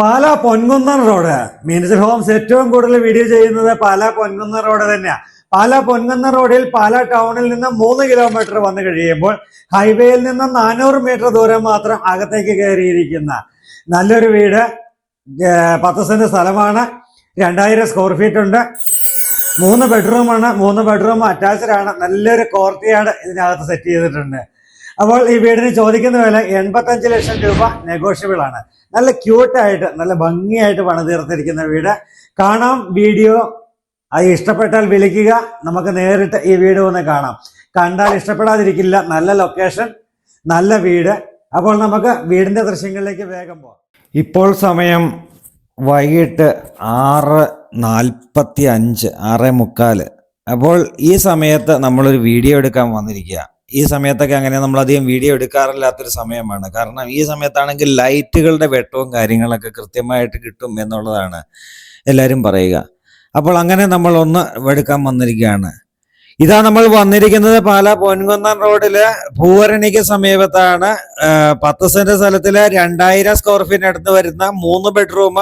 Pala Ponkunnam road. Meenachil homes ഏറ്റവും കൂടുതൽ video ചെയ്യുന്നത് പാലാ പൊൻകുന്നൻ റോഡ് തന്നെയാ. പാലാ പൊൻകുന്നൻ റോഡിൽ പാലാ ടൗണിൽ നിന്ന് മൂന്ന് കിലോമീറ്റർ വന്നു കഴിയുമ്പോൾ ഹൈവേയിൽ നിന്ന് നാനൂറ് മീറ്റർ ദൂരം മാത്രം അകത്തേക്ക് കയറിയിരിക്കുന്ന നല്ലൊരു വീട് പത്ത് സെന്റ് സ്ഥലമാണ്. രണ്ടായിരം സ്ക്വയർ ഫീറ്റ് ഉണ്ട്. മൂന്ന് ബെഡ്റൂമാണ് മൂന്ന് ബെഡ്റൂം അറ്റാച്ച്ഡ് ആണ്. നല്ലൊരു കോർട്ടിയാട് ഇതിനകത്ത് സെറ്റ് ചെയ്തിട്ടുണ്ട്. അപ്പോൾ ഈ വീടിന് ചോദിക്കുന്ന വില എൺപത്തഞ്ച് ലക്ഷം രൂപ നെഗോഷ്യബിൾ ആണ്. നല്ല ക്യൂട്ടായിട്ട് നല്ല ഭംഗിയായിട്ട് പണിതീർത്തിരിക്കുന്ന വീട്. കാണാം വീഡിയോ. അത് ഇഷ്ടപ്പെട്ടാൽ വിളിക്കുക. നമുക്ക് നേരിട്ട് ഈ വീട് ഒന്ന് കാണാം. കണ്ടാൽ ഇഷ്ടപ്പെടാതിരിക്കില്ല. നല്ല ലൊക്കേഷൻ നല്ല വീട്. അപ്പോൾ നമുക്ക് വീടിന്റെ ദൃശ്യങ്ങളിലേക്ക് വേഗം പോകാം ഇപ്പോൾ സമയം വൈകിട്ട് ആറ് നാൽപ്പത്തി അഞ്ച് ആറ് മുക്കാൽ. അപ്പോൾ ഈ സമയത്ത് നമ്മളൊരു വീഡിയോ എടുക്കാൻ വന്നിരിക്കുക ഈ സമയത്തൊക്കെ അങ്ങനെ നമ്മളധികം വീഡിയോ എടുക്കാറില്ലാത്തൊരു സമയമാണ്. കാരണം ഈ സമയത്താണെങ്കിൽ ലൈറ്റുകളുടെ വെട്ടവും കാര്യങ്ങളൊക്കെ കൃത്യമായിട്ട് കിട്ടും എന്നുള്ളതാണ് എല്ലാവരും പറയുക. അപ്പോൾ അങ്ങനെ നമ്മൾ ഒന്ന് എടുക്കാൻ വന്നിരിക്കുകയാണ്. ഇതാ നമ്മൾ വന്നിരിക്കുന്നത് പാല പൊൻകുന്നം റോഡിൽ ഭൂവരണിക്ക് സമീപത്താണ്. പത്ത് സെന്റ് സ്ഥലത്തിൽ രണ്ടായിരം സ്ക്വയർ ഫീറ്റ് അടുത്ത് വരുന്ന മൂന്ന് ബെഡ്റൂം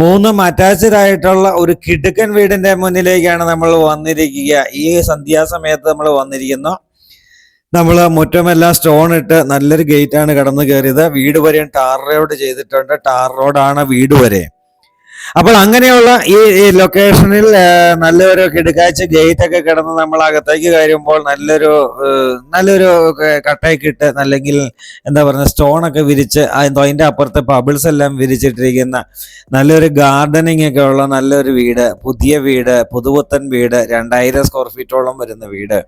മൂന്നും അറ്റാച്ച്ഡ് ആയിട്ടുള്ള ഒരു കിടുക്കൻ വീടിന്റെ മുന്നിലേക്കാണ് നമ്മൾ വന്നിരിക്കുക. ഈ സന്ധ്യാസമയത്ത് നമ്മൾ വന്നിരിക്കുന്നു. നമ്മൾ മുറ്റമെല്ലാം സ്റ്റോൺ ഇട്ട് നല്ലൊരു ഗേറ്റ് ആണ് കടന്നു കയറിയത് വീട് വരെയും ടാർ റോഡ് ചെയ്തിട്ടുണ്ട്. ടാർ റോഡാണ് വീട് വരെ. അപ്പോൾ അങ്ങനെയുള്ള ഈ ലൊക്കേഷനിൽ നല്ലൊരു കിടക്കാഴ്ച ഗേറ്റ് ഒക്കെ കിടന്ന് നമ്മൾ അകത്തേക്ക് കയറുമ്പോൾ നല്ലൊരു നല്ലൊരു കട്ടയൊക്കെ ഇട്ട് അല്ലെങ്കിൽ എന്താ പറയുക സ്റ്റോൺ ഒക്കെ വിരിച്ച് അതിന്റെ അപ്പുറത്തെ പബിൾസ് എല്ലാം വിരിച്ചിട്ടിരിക്കുന്ന നല്ലൊരു ഗാർഡനിങ് ഒക്കെ ഉള്ള നല്ലൊരു വീട് പുതിയ വീട് പുതുപുത്തൻ വീട് രണ്ടായിരം സ്ക്വയർ ഫീറ്റോളം വരുന്ന വീട്.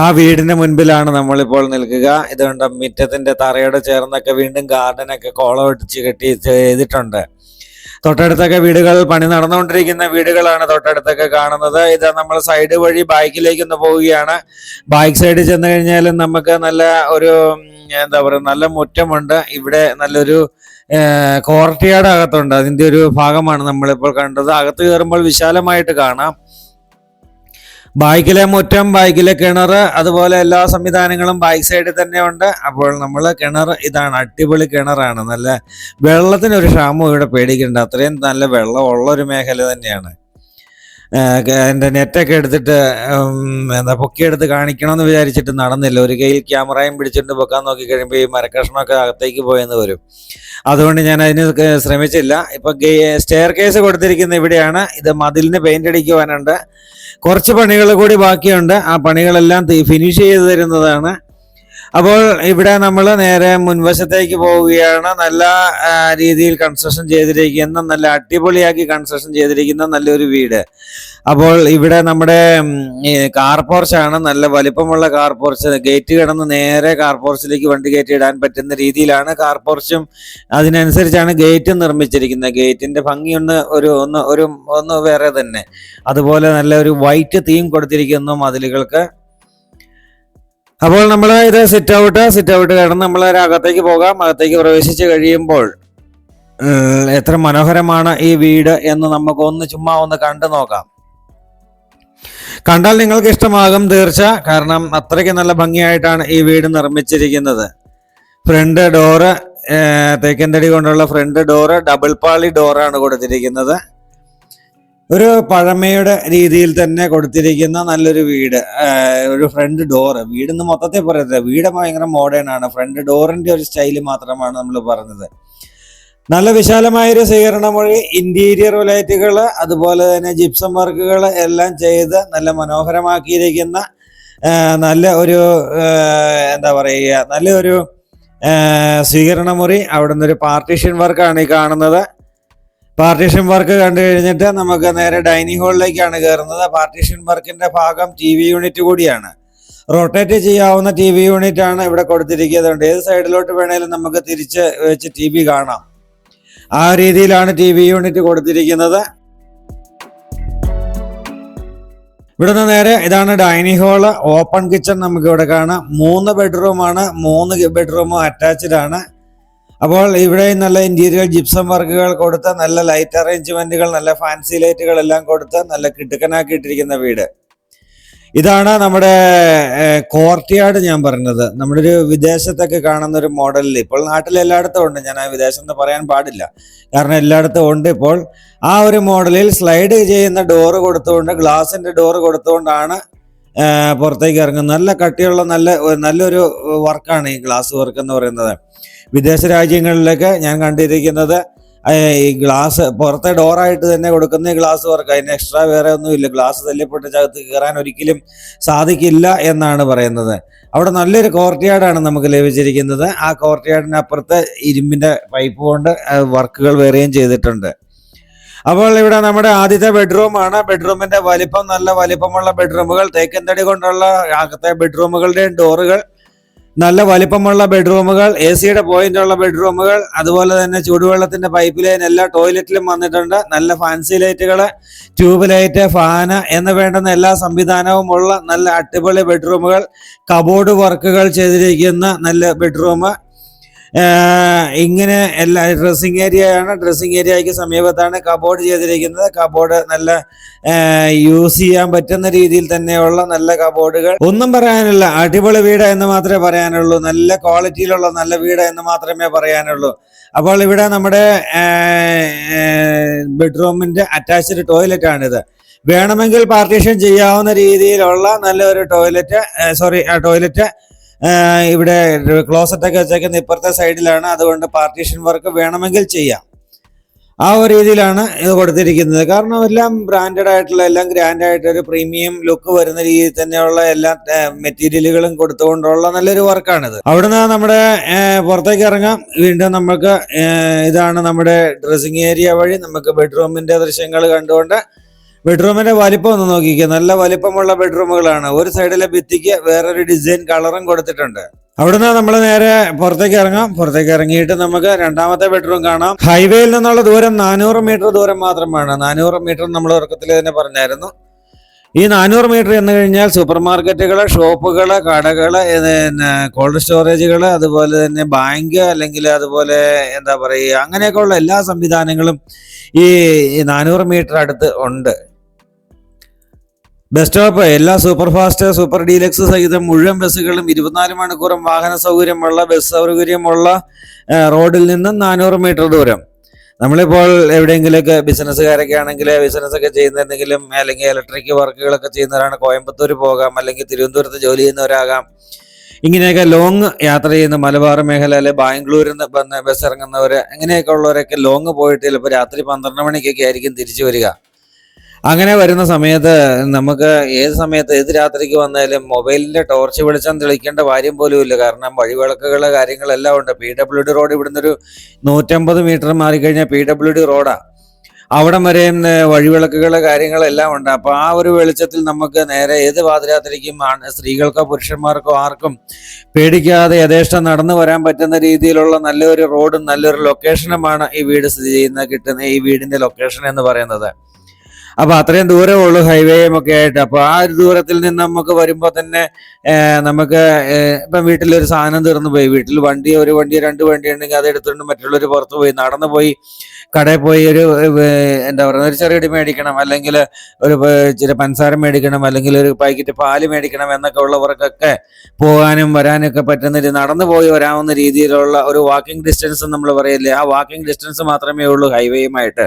ആ വീടിന്റെ മുൻപിലാണ് നമ്മളിപ്പോൾ നിൽക്കുക. ഇതുകൊണ്ട് മിറ്റത്തിന്റെ തറയോട് ചേർന്നൊക്കെ വീണ്ടും ഗാർഡനൊക്കെ കോളം ഇടിച്ച് കെട്ടി ചെയ്തിട്ടുണ്ട്. തൊട്ടടുത്തൊക്കെ വീടുകൾ പണി നടന്നുകൊണ്ടിരിക്കുന്ന വീടുകളാണ് തൊട്ടടുത്തൊക്കെ കാണുന്നത്. ഇത് നമ്മൾ സൈഡ് വഴി ബൈക്കിലേക്ക് ഒന്ന് പോവുകയാണ്. ബൈക്ക് സൈഡിൽ ചെന്ന് കഴിഞ്ഞാൽ നമുക്ക് നല്ല ഒരു എന്താ പറയുക നല്ല മുറ്റമുണ്ട്. ഇവിടെ നല്ലൊരു കോർട്ടിയാട് അകത്തുണ്ട്. അതിന്റെ ഒരു ഭാഗമാണ് നമ്മളിപ്പോൾ കണ്ടത്. അകത്ത് കയറുമ്പോൾ വിശാലമായിട്ട് കാണാം. ബൈക്കിലെ മുറ്റം ബൈക്കിലെ കിണർ അതുപോലെ എല്ലാ സംവിധാനങ്ങളും ബൈക്ക് സൈഡിൽ തന്നെ ഉണ്ട്. അപ്പോൾ നമ്മൾ കിണർ ഇതാണ് അടിപൊളി കിണറാണ്. നല്ല വെള്ളത്തിനൊരു ക്ഷാമം ഇവിടെ പേടിക്കേണ്ട. അത്രയും നല്ല വെള്ളം ഉള്ള ഒരു മേഖല തന്നെയാണ്. എന്റെ നെറ്റൊക്കെ എടുത്തിട്ട് എന്താ പൊക്കിയെടുത്ത് കാണിക്കണമെന്ന് വിചാരിച്ചിട്ട് നടന്നില്ല. ഒരു കയ്യിൽ ക്യാമറയും പിടിച്ചിട്ട് പൊക്കാൻ നോക്കി കഴിയുമ്പോൾ ഈ മരക്കഷ്ണമൊക്കെ അകത്തേക്ക് പോയെന്ന് വരും. അതുകൊണ്ട് ഞാൻ അതിന് ശ്രമിച്ചില്ല. ഇപ്പൊ സ്റ്റെയർ കേസ് കൊടുത്തിരിക്കുന്ന ഇവിടെയാണ്. ഇത് മതിലിന് പെയിന്റ് അടിക്കുവാനുണ്ട്. കുറച്ച് പണികൾ കൂടി ബാക്കിയുണ്ട്. ആ പണികളെല്ലാം ഫിനിഷ് ചെയ്ത് തരുന്നതാണ്. അപ്പോൾ ഇവിടെ നമ്മൾ നേരെ മുൻവശത്തേക്ക് പോവുകയാണ്. നല്ല രീതിയിൽ കൺസ്ട്രക്ഷൻ ചെയ്തിരിക്കുന്ന നല്ല അടിപൊളിയാക്കി കൺസ്ട്രക്ഷൻ ചെയ്തിരിക്കുന്ന നല്ലൊരു വീട്. അപ്പോൾ ഇവിടെ നമ്മുടെ കാർ പോർച്ചാണ് നല്ല വലിപ്പമുള്ള കാർ പോർച്ച് ഗേറ്റ് കിടന്ന് നേരെ കാർ പോർച്ചിലേക്ക് വണ്ടി കയറ്റി ഇടാൻ പറ്റുന്ന രീതിയിലാണ് കാർ പോർച്ചും അതിനനുസരിച്ചാണ് ഗേറ്റ് നിർമ്മിച്ചിരിക്കുന്നത്. ഗേറ്റിന്റെ ഭംഗി ഒന്ന് ഒരു ഒന്ന് ഒരു ഒന്ന് വേറെ തന്നെ. അതുപോലെ നല്ല ഒരു വൈറ്റ് തീം കൊടുത്തിരിക്കുന്നു മതിലുകൾക്ക്. അപ്പോൾ നമ്മൾ ഇത് സിറ്റ് ഔട്ട് സിറ്റ് ഔട്ട് കിടന്ന് നമ്മൾ അകത്തേക്ക് പോകാം. അകത്തേക്ക് പ്രവേശിച്ച് കഴിയുമ്പോൾ എത്ര മനോഹരമാണ് ഈ വീട് എന്ന് നമുക്ക് ഒന്ന് ചുമ്മാ ഒന്ന് കണ്ടു നോക്കാം. കണ്ടാൽ നിങ്ങൾക്ക് ഇഷ്ടമാകും തീർച്ച. കാരണം അത്രയ്ക്ക് നല്ല ഭംഗിയായിട്ടാണ് ഈ വീട് നിർമ്മിച്ചിരിക്കുന്നത്. ഫ്രണ്ട് ഡോറ് തേക്കന്തടി കൊണ്ടുള്ള ഫ്രണ്ട് ഡോറ് ഡബിൾ പാളി ഡോറാണ് കൊടുത്തിരിക്കുന്നത്. ഒരു പഴമയുടെ രീതിയിൽ തന്നെ കൊടുത്തിരിക്കുന്ന നല്ലൊരു വീട്. ഒരു ഫ്രണ്ട് ഡോറ് വീടെന്ന് മൊത്തത്തിൽ പറയത്തില്ല. വീട് ഭയങ്കര മോഡേൺ ആണ്. ഫ്രണ്ട് ഡോറിന്റെ ഒരു സ്റ്റൈൽ മാത്രമാണ് നമ്മൾ പറഞ്ഞത്. നല്ല വിശാലമായൊരു സ്വീകരണം വഴി ഇന്റീരിയർ ലൈറ്റുകൾ അതുപോലെ തന്നെ ജിപ്സം വർക്കുകൾ എല്ലാം ചെയ്ത് നല്ല മനോഹരമാക്കിയിരിക്കുന്ന നല്ല ഒരു എന്താ പറയുക നല്ലൊരു സ്വീകരണ മുറി അവിടെ നിന്നൊരു പാർട്ടീഷൻ വർക്കാണ് ഈ കാണുന്നത്. പാർട്ടീഷൻ വർക്ക് കണ്ടു കഴിഞ്ഞിട്ട് നമുക്ക് നേരെ ഡൈനിങ് ഹാളിലേക്കാണ് കയറുന്നത്. പാർട്ടീഷൻ വർക്കിന്റെ ഭാഗം ടി വി യൂണിറ്റ് കൂടിയാണ്. റൊട്ടേറ്റ് ചെയ്യാവുന്ന ടി വി യൂണിറ്റ് ആണ് ഇവിടെ കൊടുത്തിരിക്കുന്നത്. ഏത് സൈഡിലോട്ട് വേണേലും നമുക്ക് തിരിച്ച് വെച്ച് ടി വി കാണാം. ആ രീതിയിലാണ് ടി വി യൂണിറ്റ് കൊടുത്തിരിക്കുന്നത്. ഇവിടുന്ന് നേരെ ഇതാണ് ഡൈനിങ് ഹാൾ ഓപ്പൺ കിച്ചൺ നമുക്ക് ഇവിടെ കാണാം. മൂന്ന് ബെഡ്റൂമാണ് മൂന്ന് ബെഡ്റൂമും അറ്റാച്ച്ഡ് ആണ്. അപ്പോൾ ഇവിടെ നല്ല ഇന്റീരിയർ ജിപ്സം വർക്കുകൾ കൊടുത്ത് നല്ല ലൈറ്റ് അറേഞ്ച്മെന്റുകൾ നല്ല ഫാൻസി ലൈറ്റുകൾ എല്ലാം കൊടുത്ത് നല്ല കിടുക്കനാക്കിയിട്ടിരിക്കുന്ന വീട്. ഇതാണ് നമ്മുടെ കോർട്ടിയാട് ഞാൻ പറഞ്ഞത്. നമ്മുടെ ഒരു വിദേശത്തൊക്കെ കാണുന്ന ഒരു മോഡലിൽ ഇപ്പോൾ നാട്ടിൽ എല്ലായിടത്തും ഉണ്ട്. ഞാൻ ആ വിദേശം എന്ന് പറയാൻ പാടില്ല. കാരണം എല്ലായിടത്തും ഉണ്ട് ഇപ്പോൾ. ആ ഒരു മോഡലിൽ സ്ലൈഡ് ചെയ്യുന്ന ഡോറ് കൊടുത്തുകൊണ്ട് ഗ്ലാസിന്റെ ഡോറ് കൊടുത്തുകൊണ്ടാണ് പുറത്തേക്ക് ഇറങ്ങുന്നത്. നല്ല കട്ടിയുള്ള നല്ല നല്ലൊരു വർക്കാണ് ഈ ഗ്ലാസ് വർക്ക് എന്ന് പറയുന്നത്. വിദേശ രാജ്യങ്ങളിലൊക്കെ ഞാൻ കണ്ടിരിക്കുന്നത് ഈ ഗ്ലാസ് പുറത്തെ ഡോറായിട്ട് തന്നെ കൊടുക്കുന്ന ഗ്ലാസ് വർക്ക് അതിന് എക്സ്ട്രാ വേറെ ഒന്നുമില്ല. ഗ്ലാസ് തല്ലിപ്പെട്ട് ചകത്ത് കയറാൻ ഒരിക്കലും സാധിക്കില്ല എന്നാണ് പറയുന്നത്. അവിടെ നല്ലൊരു കോർട്ട് യാർഡാണ് നമുക്ക് ലഭിച്ചിരിക്കുന്നത്. ആ കോർട്ട് അപ്പുറത്ത് ഇരുമ്പിന്റെ പൈപ്പ് കൊണ്ട് വർക്കുകൾ വേറെയും ചെയ്തിട്ടുണ്ട്. അപ്പോൾ ഇവിടെ നമ്മുടെ ആദ്യത്തെ ബെഡ്റൂമാണ് ബെഡ്റൂമിന്റെ വലിപ്പം നല്ല വലിപ്പമുള്ള ബെഡ്റൂമുകൾ തേക്കൻ തടി കൊണ്ടുള്ള അകത്തെ ബെഡ്റൂമുകളുടെയും ഡോറുകൾ നല്ല വലിപ്പമുള്ള ബെഡ്റൂമുകൾ എ സിയുടെ പോയിന്റ് ഉള്ള ബെഡ്റൂമുകൾ അതുപോലെ തന്നെ ചൂടുവെള്ളത്തിന്റെ പൈപ്പ് ലൈൻ എല്ലാ ടോയ്ലറ്റിലും വന്നിട്ടുണ്ട്. നല്ല ഫാൻസി ലൈറ്റുകൾ ട്യൂബ് ലൈറ്റ് ഫാന് എന്ന് വേണ്ടുന്ന എല്ലാ സംവിധാനവും ഉള്ള നല്ല അടിപൊളി ബെഡ്റൂമുകൾ കബോർഡ് വർക്കുകൾ ചെയ്തിരിക്കുന്ന നല്ല ബെഡ്റൂം. ഇങ്ങനെ എല്ലാ ഡ്രസ്സിങ് ഏരിയയാണ് ഡ്രസ്സിങ് ഏരിയയ്ക്ക് സമീപത്താണ് കബോർഡ് ചെയ്തിരിക്കുന്നത്. കബോർഡ് നല്ല യൂസ് ചെയ്യാൻ പറ്റുന്ന രീതിയിൽ തന്നെയുള്ള നല്ല കബോർഡുകൾ ഒന്നും പറയാനില്ല. അടിപൊളി വീട് എന്ന് മാത്രമേ പറയാനുള്ളൂ. നല്ല ക്വാളിറ്റിയിലുള്ള നല്ല വീട് എന്ന് മാത്രമേ പറയാനുള്ളൂ. അപ്പോൾ ഇവിടെ നമ്മുടെ ബെഡ്റൂമിന്റെ അറ്റാച്ച്ഡ് ടോയ്ലറ്റ് ആണിത്. വേണമെങ്കിൽ പാർട്ടീഷൻ ചെയ്യാവുന്ന രീതിയിലുള്ള നല്ലൊരു ടോയ്ലറ്റ് സോറി ടോയ്ലറ്റ് ഇവിടെ ക്ലോസറ്റൊക്കെ വെച്ചേക്കുന്ന ഇപ്പുറത്തെ സൈഡിലാണ്. അതുകൊണ്ട് പാർട്ടീഷൻ വർക്ക് വേണമെങ്കിൽ ചെയ്യാം. ആ ഒരു രീതിയിലാണ് ഇത് കൊടുത്തിരിക്കുന്നത്. കാരണം എല്ലാം ബ്രാൻഡഡ് ആയിട്ടുള്ള എല്ലാം ഗ്രാൻഡ് ഒരു പ്രീമിയം ലുക്ക് വരുന്ന രീതിയിൽ തന്നെയുള്ള എല്ലാ മെറ്റീരിയലുകളും കൊടുത്തുകൊണ്ടുള്ള നല്ലൊരു വർക്കാണിത് അവിടുന്ന് നമ്മുടെ പുറത്തേക്ക് ഇറങ്ങാം. വീണ്ടും നമുക്ക് ഇതാണ് നമ്മുടെ ഡ്രസ്സിങ് ഏരിയ വഴി നമുക്ക് ബെഡ്റൂമിന്റെ ദൃശ്യങ്ങൾ കണ്ടുകൊണ്ട് ബെഡ്റൂമിന്റെ വലിപ്പം ഒന്ന് നോക്കിക്കുക നല്ല വലിപ്പമുള്ള ബെഡ്റൂമുകളാണ്. ഒരു സൈഡിലെ ഭിത്തിക്ക് വേറൊരു ഡിസൈൻ കളറും കൊടുത്തിട്ടുണ്ട്. അവിടുന്ന് നമ്മൾ നേരെ പുറത്തേക്ക് ഇറങ്ങാം. പുറത്തേക്ക് ഇറങ്ങിയിട്ട് നമുക്ക് രണ്ടാമത്തെ ബെഡ്റൂം കാണാം. ഹൈവേയിൽ നിന്നുള്ള ദൂരം നാനൂറ് മീറ്റർ ദൂരം മാത്രമാണ്. നാനൂറ് മീറ്റർ നമ്മൾ ഉറക്കത്തിൽ തന്നെ പറഞ്ഞായിരുന്നു. ഈ നാനൂറ് മീറ്റർ എന്ന് കഴിഞ്ഞാൽ സൂപ്പർ മാർക്കറ്റുകൾ ഷോപ്പുകൾ കടകൾ കോൾഡ് സ്റ്റോറേജുകൾ അതുപോലെ തന്നെ ബാങ്ക് അല്ലെങ്കിൽ അതുപോലെ എന്താ പറയുക അങ്ങനെയൊക്കെയുള്ള എല്ലാ സംവിധാനങ്ങളും ഈ നാനൂറ് മീറ്റർ അടുത്ത് ഉണ്ട്. ബസ് സ്റ്റോപ്പ് എല്ലാ സൂപ്പർ ഫാസ്റ്റ് സൂപ്പർ ഡീലക്സ് സഹിതം മുഴുവൻ ബസ്സുകളും ഇരുപത്തിനാല് മണിക്കൂറും വാഹന സൗകര്യമുള്ള ബസ് സൗകര്യമുള്ള റോഡിൽ നിന്നും നാനൂറ് മീറ്റർ ദൂരം. നമ്മളിപ്പോൾ എവിടെയെങ്കിലുമൊക്കെ ബിസിനസ്സുകാരൊക്കെ ആണെങ്കിൽ ബിസിനസ് ഒക്കെ ചെയ്യുന്നെന്തെങ്കിലും അല്ലെങ്കിൽ ഇലക്ട്രിക് വർക്കുകളൊക്കെ ചെയ്യുന്നവരാണ് കോയമ്പത്തൂർ പോകാം അല്ലെങ്കിൽ തിരുവനന്തപുരത്ത് ജോലി ചെയ്യുന്നവരാകാം. ഇങ്ങനെയൊക്കെ ലോങ് യാത്ര ചെയ്യുന്ന മലബാർ മേഖല അല്ലെ ബാംഗ്ലൂരിൽ നിന്ന് വന്ന് ബസ് ഇറങ്ങുന്നവർ അങ്ങനെയൊക്കെ ഉള്ളവരൊക്കെ ലോങ് പോയിട്ട് ചിലപ്പോൾ രാത്രി പന്ത്രണ്ട് മണിക്കൊക്കെ ആയിരിക്കും തിരിച്ചു വരിക. അങ്ങനെ വരുന്ന സമയത്ത് നമുക്ക് ഏത് സമയത്ത് ഏത് രാത്രിക്ക് വന്നാലും മൊബൈലിന്റെ ടോർച്ച് വെളിച്ചം തെളിക്കേണ്ട കാര്യം പോലും ഇല്ല. കാരണം വഴിവിളക്കുകൾ കാര്യങ്ങളെല്ലാം ഉണ്ട്. പി ഡബ്ല്യു ഡി റോഡ് ഇവിടുന്ന് ഒരു നൂറ്റമ്പത് മീറ്റർ മാറിക്കഴിഞ്ഞാൽ പി ഡബ്ല്യു ഡി റോഡാണ് അവിടം വരെയും വഴിവിളക്കുകൾ കാര്യങ്ങളെല്ലാം ഉണ്ട്. അപ്പൊ ആ ഒരു വെളിച്ചത്തിൽ നമുക്ക് നേരെ ഏത് പാതിരാത്രിക്കും സ്ത്രീകൾക്കോ പുരുഷന്മാർക്കോ ആർക്കും പേടിക്കാതെ യഥേഷ്ടം നടന്നു വരാൻ പറ്റുന്ന രീതിയിലുള്ള നല്ലൊരു റോഡും നല്ലൊരു ലൊക്കേഷനുമാണ് ഈ വീട് സ്ഥിതി ചെയ്യുന്ന കിട്ടുന്ന ഈ വീടിന്റെ ലൊക്കേഷൻ എന്ന് പറയുന്നത്. അപ്പൊ അത്രയും ദൂരം ഉള്ളു ഹൈവേയും ഒക്കെ ആയിട്ട്. അപ്പൊ ആ ഒരു ദൂരത്തിൽ നിന്ന് നമുക്ക് വരുമ്പോൾ തന്നെ നമുക്ക് ഇപ്പൊ വീട്ടിലൊരു സാധനം തീർന്നു പോയി. വീട്ടിൽ വണ്ടി ഒരു വണ്ടി രണ്ട് വണ്ടി ഉണ്ടെങ്കിൽ അത് എടുത്തുകൊണ്ട് മറ്റുള്ളവർ പുറത്ത് പോയി. നടന്നു പോയി കടയിൽ പോയി ഒരു എന്താ പറയുക ഒരു ചെറിയടി മേടിക്കണം അല്ലെങ്കിൽ ഒരു ഇച്ചിരി പഞ്ചസാര മേടിക്കണം അല്ലെങ്കിൽ ഒരു പാക്കറ്റ് പാൽ മേടിക്കണം എന്നൊക്കെ ഉള്ളവർക്കൊക്കെ പോകാനും വരാനൊക്കെ പറ്റുന്ന നടന്നു പോയി വരാവുന്ന രീതിയിലുള്ള ഒരു വാക്കിംഗ് ഡിസ്റ്റൻസ് നമ്മൾ പറയില്ലേ ആ വാക്കിംഗ് ഡിസ്റ്റൻസ് മാത്രമേ ഉള്ളൂ ഹൈവേയുമായിട്ട്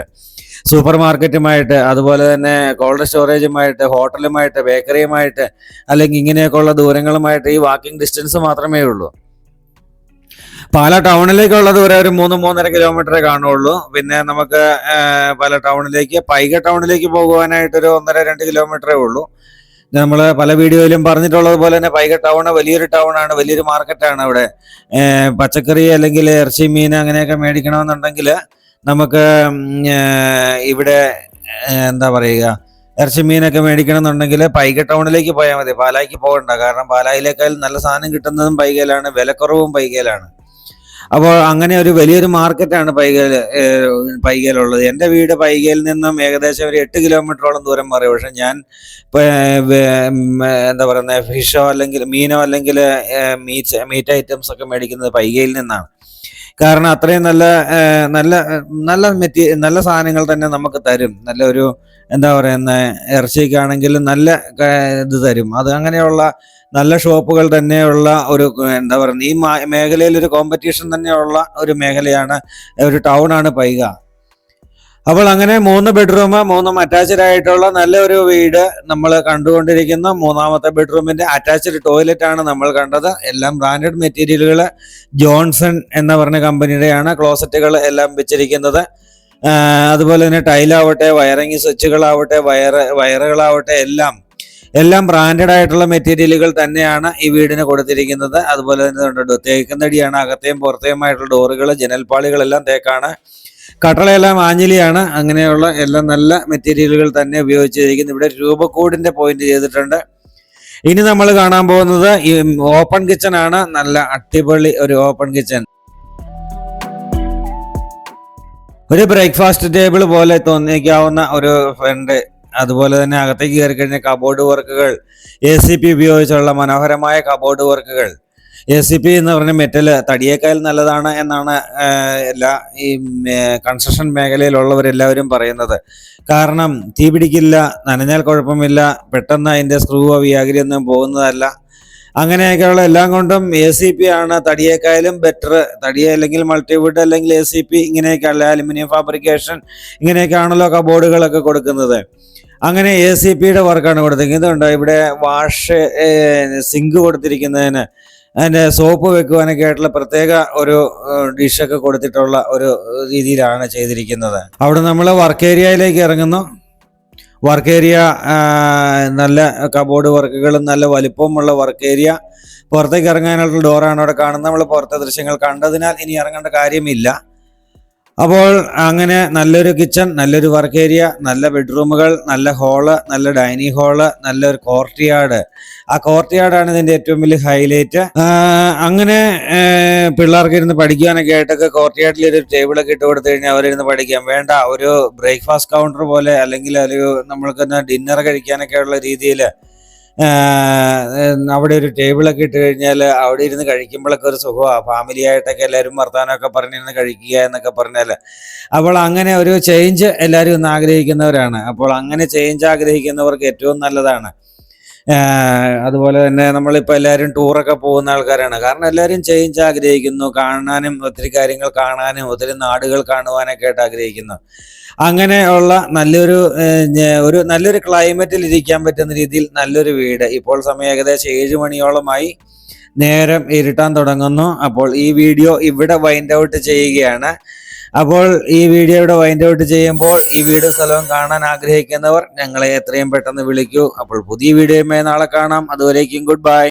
സൂപ്പർ മാർക്കറ്റുമായിട്ട് അതുപോലെ തന്നെ കോൾഡ് സ്റ്റോറേജുമായിട്ട് ഹോട്ടലുമായിട്ട് ബേക്കറിയുമായിട്ട് അല്ലെങ്കിൽ ഇങ്ങനെയൊക്കെയുള്ള ദൂരങ്ങളുമായിട്ട് ഈ വാക്കിംഗ് ഡിസ്റ്റൻസ് മാത്രമേ ഉള്ളൂ. പാല ടൗണിലേക്കുള്ള ദൂരം ഒരു മൂന്ന് മൂന്നര കിലോമീറ്ററേ കാണുള്ളൂ പിന്നെ നമുക്ക് പല ടൗണിലേക്ക് പൈക ടൗണിലേക്ക് പോകുവാനായിട്ട് ഒരു ഒന്നര രണ്ട് കിലോമീറ്ററേ ഉള്ളൂ. നമ്മൾ പല വീഡിയോയിലും പറഞ്ഞിട്ടുള്ളത് പോലെ തന്നെ പൈക ടൗൺ വലിയൊരു ടൗൺ ആണ് വലിയൊരു മാർക്കറ്റാണ് അവിടെ. പച്ചക്കറി അല്ലെങ്കിൽ ഇറച്ചി മീൻ അങ്ങനെയൊക്കെ മേടിക്കണമെന്നുണ്ടെങ്കിൽ നമുക്ക് ഇവിടെ എന്താ പറയുക ഇറച്ചി മീനൊക്കെ മേടിക്കണം എന്നുണ്ടെങ്കിൽ പൈക ടൗണിലേക്ക് പോയാൽ മതി. പാലായ്ക്ക് പോകണ്ട. കാരണം പാലായിലേക്കാൾ നല്ല സാധനം കിട്ടുന്നതും പൈകയിലാണ്. വിലക്കുറവും പൈകയിലാണ്. അപ്പോൾ അങ്ങനെ ഒരു വലിയൊരു മാർക്കറ്റാണ് പൈകയിൽ പൈകയിലുള്ളത്. എന്റെ വീട് പൈകയിൽ നിന്നും ഏകദേശം ഒരു എട്ട് കിലോമീറ്ററോളം ദൂരം മാറി. പക്ഷെ ഞാൻ എന്താ പറയുന്നത് ഫിഷോ അല്ലെങ്കിൽ മീനോ അല്ലെങ്കിൽ മീറ്റ് മീറ്റ് ഐറ്റംസ് ഒക്കെ മേടിക്കുന്നത് പൈകയിൽ നിന്നാണ്. കാരണം അത്രയും നല്ല നല്ല നല്ല മെറ്റീ നല്ല സാധനങ്ങൾ തന്നെ നമുക്ക് തരും. നല്ല ഒരു എന്താ പറയുന്ന ഇറച്ചിക്കാണെങ്കിലും നല്ല ഇത് തരും. അത് അങ്ങനെയുള്ള നല്ല ഷോപ്പുകൾ തന്നെയുള്ള ഒരു എന്താ പറയുക ഈ മേഖലയിൽ ഒരു കോമ്പറ്റീഷൻ തന്നെയുള്ള ഒരു മേഖലയാണ് ഒരു ടൗൺ ആണ് പൈക. അപ്പോൾ അങ്ങനെ മൂന്ന് ബെഡ്റൂം മൂന്നും അറ്റാച്ച്ഡ് ആയിട്ടുള്ള നല്ലൊരു വീട് നമ്മൾ കണ്ടുകൊണ്ടിരിക്കുന്നു. മൂന്നാമത്തെ ബെഡ്റൂമിന്റെ അറ്റാച്ച്ഡ് ടോയ്ലറ്റ് ആണ് നമ്മൾ കണ്ടത്. എല്ലാം ബ്രാൻഡഡ് മെറ്റീരിയലുകൾ ജോൺസൺ എന്ന് പറഞ്ഞ കമ്പനിയുടെയാണ് ക്ലോസറ്റുകൾ എല്ലാം വെച്ചിരിക്കുന്നത്. അതുപോലെ തന്നെ ടൈലാവട്ടെ വയറിങ് സ്വിച്ചുകളാവട്ടെ വയറ് വയറുകളാവട്ടെ എല്ലാം എല്ലാം ബ്രാൻഡഡ് ആയിട്ടുള്ള മെറ്റീരിയലുകൾ തന്നെയാണ് ഈ വീടിന് കൊടുത്തിരിക്കുന്നത്. അതുപോലെ തന്നെ കണ്ടോ തേക്കുന്നടിയാണ് അകത്തെയും പുറത്തെയുമായിട്ടുള്ള ഡോറുകൾ ജനൽപ്പാളികളെല്ലാം തേക്കാണ്. കട്ടളയെല്ലാം ആഞ്ഞിലിയാണ്. അങ്ങനെയുള്ള എല്ലാം നല്ല മെറ്റീരിയലുകൾ തന്നെ ഉപയോഗിച്ചിരിക്കുന്നു. ഇവിടെ രൂപക്കൂടിന്റെ പോയിന്റ് ചെയ്തിട്ടുണ്ട്. ഇനി നമ്മൾ കാണാൻ പോകുന്നത് ഈ ഓപ്പൺ കിച്ചൺ ആണ്. നല്ല അടിപൊളി ഒരു ഓപ്പൺ കിച്ചൺ ഒരു ബ്രേക്ക്ഫാസ്റ്റ് ടേബിൾ പോലെ തോന്നിക്കാവുന്ന ഒരു ഫ്രണ്ട് അതുപോലെ തന്നെ അകത്തേക്ക് കയറി കഴിഞ്ഞ കബോർഡ് വർക്കുകൾ എ സി പി ഉപയോഗിച്ചുള്ള മനോഹരമായ കബോർഡ് വർക്കുകൾ എ സി പി എന്ന് പറഞ്ഞ മെറ്റൽ തടിയേക്കാൾ നല്ലതാണ് എന്നാണ് എല്ലാ ഈ കൺസ്ട്രക്ഷൻ മേഖലയിലുള്ളവരെല്ലാവരും പറയുന്നത്. കാരണം തീ പിടിക്കില്ല നനഞ്ഞാൽ കുഴപ്പമില്ല പെട്ടെന്ന് അതിന്റെ സ്ക്രൂവോ വ്യാഗ്രിയൊന്നും പോകുന്നതല്ല. അങ്ങനെയൊക്കെയുള്ള എല്ലാം കൊണ്ടും എ സി പി ആണ് തടിയേക്കായാലും ബെറ്റർ തടി അല്ലെങ്കിൽ മൾട്ടിവുഡ് അല്ലെങ്കിൽ എ സി പി ഇങ്ങനെയൊക്കെയുള്ള അലുമിനിയം ഫാബ്രിക്കേഷൻ ഇങ്ങനെയൊക്കെ ആണല്ലോ കബോർഡുകളൊക്കെ കൊടുക്കുന്നത്. അങ്ങനെ എ സി പിയുടെ വർക്കാണ് കൊടുത്തിരിക്കുന്നത് ഇതുണ്ട് ഇവിടെ വാഷ് സിങ്ക് കൊടുത്തിരിക്കുന്നതിന് അതിന്റെ സോപ്പ് വെക്കുവാനൊക്കെ ആയിട്ടുള്ള പ്രത്യേക ഒരു ഡിഷൊക്കെ കൊടുത്തിട്ടുള്ള ഒരു രീതിയിലാണ് ചെയ്തിരിക്കുന്നത്. അവിടെ നമ്മൾ വർക്ക് ഏരിയയിലേക്ക് ഇറങ്ങുന്നു. വർക്ക് ഏരിയ നല്ല കബോർഡ് വർക്കുകളും നല്ല വലിപ്പമുള്ള വർക്ക് ഏരിയ പുറത്തേക്ക് ഇറങ്ങാനുള്ള ഡോറാണ് അവിടെ കാണുന്നത്. നമ്മൾ പുറത്തെ ദൃശ്യങ്ങൾ കണ്ടതിനാൽ ഇനി ഇറങ്ങേണ്ട കാര്യമില്ല. അപ്പോൾ അങ്ങനെ നല്ലൊരു കിച്ചൺ നല്ലൊരു വർക്ക് ഏരിയ നല്ല ബെഡ്റൂമുകൾ നല്ല ഹോൾ നല്ല ഡൈനിങ് ഹോൾ നല്ലൊരു കോർട്ട്യാർഡ് ആ കോർട്ട്യാർഡാണ് ഇതിന്റെ ഏറ്റവും വലിയ ഹൈലൈറ്റ് അങ്ങനെ പിള്ളേർക്ക് ഇരുന്ന് പഠിക്കാനൊക്കെ ആയിട്ടൊക്കെ കോർട്ട്യാർഡിൽ ഒരു ടേബിളൊക്കെ ഇട്ട് കൊടുത്തു കഴിഞ്ഞാൽ അവരിരുന്ന് പഠിക്കാം. വേണ്ട ഒരു ബ്രേക്ക്ഫാസ്റ്റ് കൗണ്ടർ പോലെ അല്ലെങ്കിൽ ഒരു നമ്മൾക്ക് ഡിന്നർ കഴിക്കാനൊക്കെ ഉള്ള രീതിയിൽ അവിടെ ഒരു ടേബിളൊക്കെ ഇട്ട് കഴിഞ്ഞാൽ അവിടെ ഇരുന്ന് കഴിക്കുമ്പോഴൊക്കെ ഒരു സുഖമാണ് ഫാമിലി ആയിട്ടൊക്കെ എല്ലാവരും വർത്തമാനമൊക്കെ പറഞ്ഞിരുന്ന് കഴിക്കുക എന്നൊക്കെ പറഞ്ഞാൽ അപ്പോൾ അങ്ങനെ ഒരു ചേഞ്ച് എല്ലാവരും ഒന്ന് ആഗ്രഹിക്കുന്നവരാണ്. അപ്പോൾ അങ്ങനെ ചേഞ്ച് ആഗ്രഹിക്കുന്നവർക്ക് ഏറ്റവും നല്ലതാണ്. അതുപോലെ തന്നെ നമ്മളിപ്പോൾ എല്ലാവരും ടൂറൊക്കെ പോകുന്ന ആൾക്കാരാണ്. കാരണം എല്ലാവരും ചേഞ്ച് ആഗ്രഹിക്കുന്നു. കാണാനും ഒത്തിരി കാര്യങ്ങൾ കാണാനും ഒത്തിരി നാടുകൾ കാണുവാനൊക്കെ ആയിട്ട് ആഗ്രഹിക്കുന്നു. അങ്ങനെയുള്ള നല്ലൊരു ഒരു നല്ലൊരു ക്ലൈമറ്റിൽ ഇരിക്കാൻ പറ്റുന്ന രീതിയിൽ നല്ലൊരു വീട്. ഇപ്പോൾ സമയം ഏകദേശം ഏഴ് മണിയോളമായി നേരം ഇരുട്ടാൻ തുടങ്ങുന്നു. അപ്പോൾ ഈ വീഡിയോ ഇവിടെ വൈൻഡ് ഔട്ട് ചെയ്യുകയാണ്. അപ്പോൾ ഈ വീഡിയോ ഇവിടെ വൈൻഡ് ഔട്ട് ചെയ്യുമ്പോൾ ഈ വീട് സ്ഥലവും കാണാൻ ആഗ്രഹിക്കുന്നവർ ഞങ്ങളെ എത്രയും പെട്ടെന്ന് വിളിക്കൂ. അപ്പോൾ പുതിയ വീഡിയോയുമായി നാളെ കാണാം. അതുവരേക്കും ഗുഡ് ബൈ